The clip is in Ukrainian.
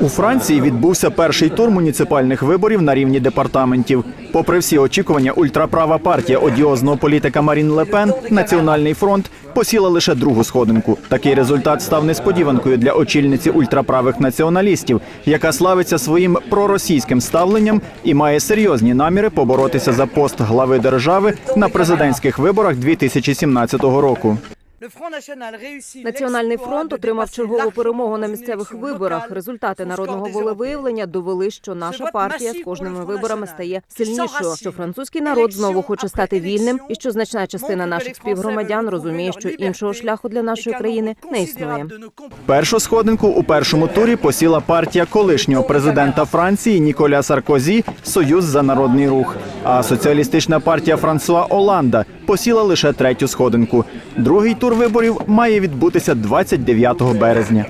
У Франції відбувся перший тур муніципальних виборів на рівні департаментів. Попри всі очікування, ультраправа партія одіозного політика Марін Лепен Національний фронт посіла лише другу сходинку. Такий результат став несподіванкою для очільниці ультраправих націоналістів, яка славиться своїм проросійським ставленням і має серйозні наміри поборотися за пост глави держави на президентських виборах 2017 року. Національний фронт отримав чергову перемогу на місцевих виборах. Результати народного волевиявлення довели, що наша партія з кожними виборами стає сильнішою. Що французький народ знову хоче стати вільним, і що значна частина наших співгромадян розуміє, що іншого шляху для нашої країни не існує. Першу сходинку у першому турі посіла партія колишнього президента Франції Ніколя Саркозі Союз за народний рух. А соціалістична партія Франсуа Оланда посіла лише третю сходинку. Другий тур виборів має відбутися 29 березня.